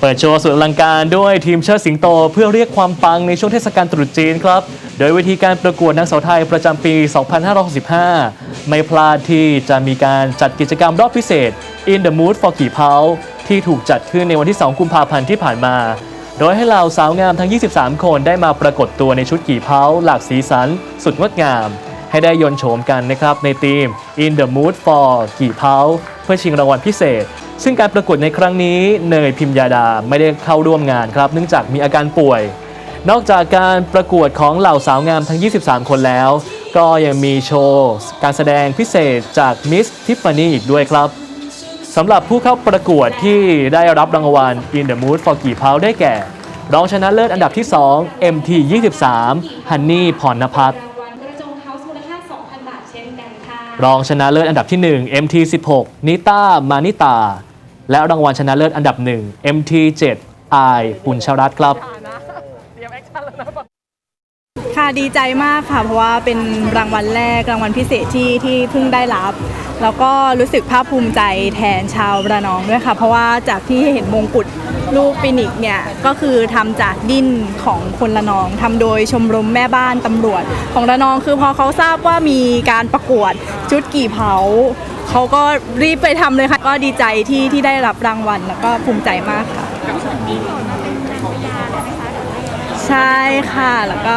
เปิดโชว์สุดอลังการด้วยทีมเชิดสิงโต เพื่อเรียกความปังในช่วงเทศกาลตรุษจีนครับ โดยวิธีการประกวดนางสาวไทยประจำปี 2565 ไม่พลาดที่จะมีการจัดกิจกรรมรอบพิเศษ In the Mood for กี่เผาที่ถูกจัดขึ้นในวันที่ 2 กุมภาพันธ์ที่ผ่านมา โดยให้เหล่าสาวงามทั้ง 23 คนได้มาปรากฏตัวในชุดกี่เผาหลากสีสัน สุดงดงาม ให้ได้ยนโฉมกันนะครับในทีม In the Mood for กี่เผาเพื่อชิงรางวัลพิเศษ ซึ่งการประกวดในครั้งนี้เนยพิมยาดาไม่ได้เข้าร่วมงานครับ เนื่องจากมีอาการป่วย นอกจากการประกวดของเหล่าสาวงามทั้ง 23 คนแล้ว ก็ยังมีโชว์ การแสดงพิเศษจากมิสทิฟฟานี่อีกด้วยครับสำหรับผู้เข้าประกวดที่ได้รับรางวัล In the Mood for กี่เผาได้แก่ รองชนะเลิศอันดับที่ 2 MT 23ฮันนี่พรณพัฒน์รางวัลกระจงเฮาส์มูลค่า2,000บาทเช่นกันค่ะรองชนะเลิศอันดับที่ 1 MT 16นิต้ามานิตา และรางวัลชนะเลิศอันดับ1 MT 7 อายปุญชรัตน์ครับ ค่ะดีใจมากค่ะ เพราะว่าเป็นรางวัลแรกรางวัลพิเศษที่ที่เพิ่งได้รับ แล้วก็รู้สึกภาคภูมิใจแทนชาวระนองด้วยค่ะ เพราะว่าจากที่เห็นมงกุฎลูกฟินิกเนี่ยก็คือทำจากดิ้นของคนระนองทำโดยชมรมแม่บ้านตำรวจ ของระนองคือพอเขาทราบว่ามีการประกวดชุดกี่เผา เขาก็รีบไปทำเลยค่ะ ก็ดีใจที่ที่ได้รับรางวัลแล้วก็ภูมิใจมากค่ะ ใช่ค่ะแล้วก็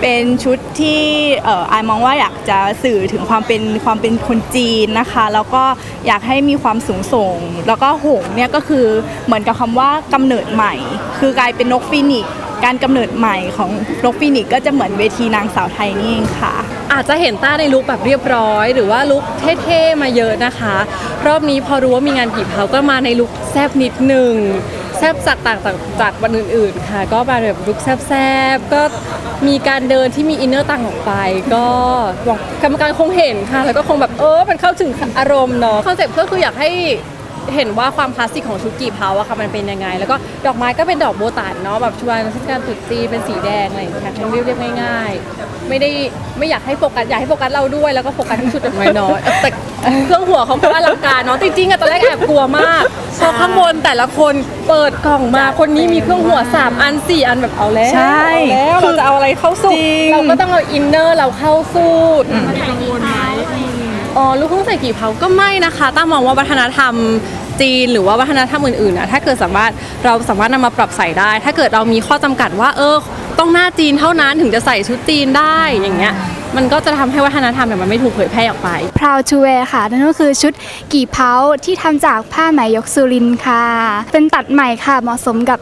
เป็นชุดที่เอ่ออายมองว่าอยากจะสื่อถึงความเป็นความเป็นคนจีนนะคะ แล้วก็อยากให้มีความสูงส่ง แล้วก็หงส์เนี่ยก็คือเหมือนกับคำว่ากำเนิดใหม่ คือกลายเป็นนกฟินิกซ์ การกำเนิดใหม่ของนกฟินิกซ์ก็จะเหมือนเวทีนางสาวไทยนี่เองค่ะ อาจจะเห็นต้าในลุคแบบเรียบร้อย หรือว่าลุคเท่ๆมาเยอะนะคะ รอบนี้พอรู้ว่ามีงานกี่เผาก็มาในลุคแซบนิดหนึ่งแซบจากต่างจากวันอื่น ๆ ค่ะ ก็มาแบบลุคแซบๆก็มีการเดินที่มีอินเนอร์ต่างออกไป ก็กรรมการคงเห็นค่ะ แล้วก็คงแบบเออมันเข้าถึงอารมณ์เนาะคอนเซ็ปต์ก็คืออยากให้ เห็นว่าความคลาสสิกของชุดกี่เผาอะค่ะมันเป็นยังไง แล้วก็ดอกไม้ก็เป็นดอกโบตันเนาะแบบชวนเทศกาลตรุษจีนเป็นสีแดงอะไรอย่างเงี้ยทั้งเรียบๆง่ายๆ ไม่ได้ไม่อยากให้โฟกัสอยากให้โฟกัสเราด้วยแล้วก็โฟกัสที่ชุดดอกไม้น้อยแต่เครื่องหัวเขาก็อลังการเนาะจริงๆอะตอนแรกแอบกลัวมากเพราะข้างบนแต่ละคนเปิดกล่องมาคนนี้มีเครื่องหัว 3 อัน 4 อันแบบเอาแล้วใช่ เอาแล้วเราจะเอาอะไรเข้าสู้จริงเราก็ต้องเอาอินเนอร์เราเข้าสู้ อ๋อลูกทุ่งใส่กี่เผาก็ไม่นะคะตั้งมองว่าวัฒนธรรมจีนหรือว่าวัฒนธรรมอื่นๆนะถ้าเกิดสามารถเราสามารถนำมาปรับใส่ได้ ถ้าเกิดเรามีข้อจำกัดว่าเออต้องหน้าจีนเท่านั้นถึงจะใส่ชุดจีนได้อย่างเงี้ย มันก็จะทำให้วัฒนธรรมเนี่ยมันไม่ถูกเผยแพร่ออกไป Proud to wear ค่ะ นั่นก็คือชุดกี่เผาที่ทำจากผ้าไหมยกสุรินค่ะ เป็นตัดใหม่ค่ะ เหมาะสมกับ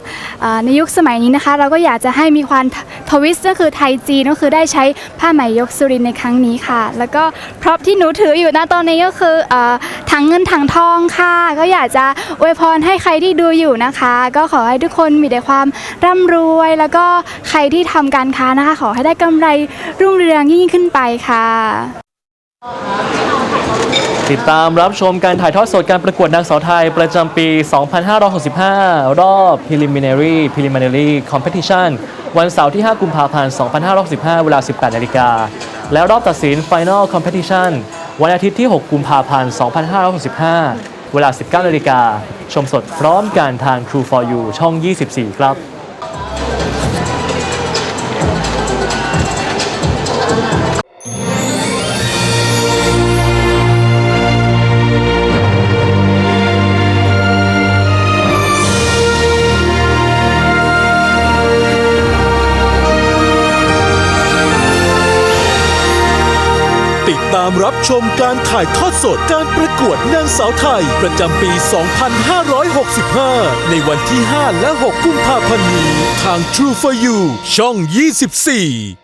ในยุคสมัยนี้นะคะ เราก็อยากจะให้มีความทวิสต์ก็คือไทยจีนก็คือได้ใช้ผ้าไหมยกสุรินในครั้งนี้ค่ะ แล้วก็พร็อพที่หนูถืออยู่ณตอนนี้ก็คือ เอ่อถังเงินถังทองค่ะ ก็อยากจะอวยพรให้ใครที่ดูอยู่นะคะ ก็ขอให้ทุกคนมีแต่ความร่ำรวย แล้วก็ใครที่ทำการค้านะคะ ขอให้ได้กำไรรุ่งเรืองยิ่งขึ้นไปค่ะ ติดตามรับชมการถ่ายทอดสดการประกวดนางสาวไทย ประจำปี 2565 รอบ Preliminary Preliminary Competition วันเสาร์ที่ 5 กุมภาพันธ์ 2565 เวลา 18 นาฬิกา และรอบตัดสิน Final Competition วันอาทิตย์ที่ 6 กุมภาพันธ์ 2565 เวลา 19นาฬิกาชมสดพร้อมกันทาง True for You ช่อง 24 ครับามรับชมการถ่ายทอดสดการประกวดนางสาวไทย ประจำปี 2565 ในวันที่ 5 และ 6 กุมภาพันธ์นี้ ทาง True for You ช่อง 24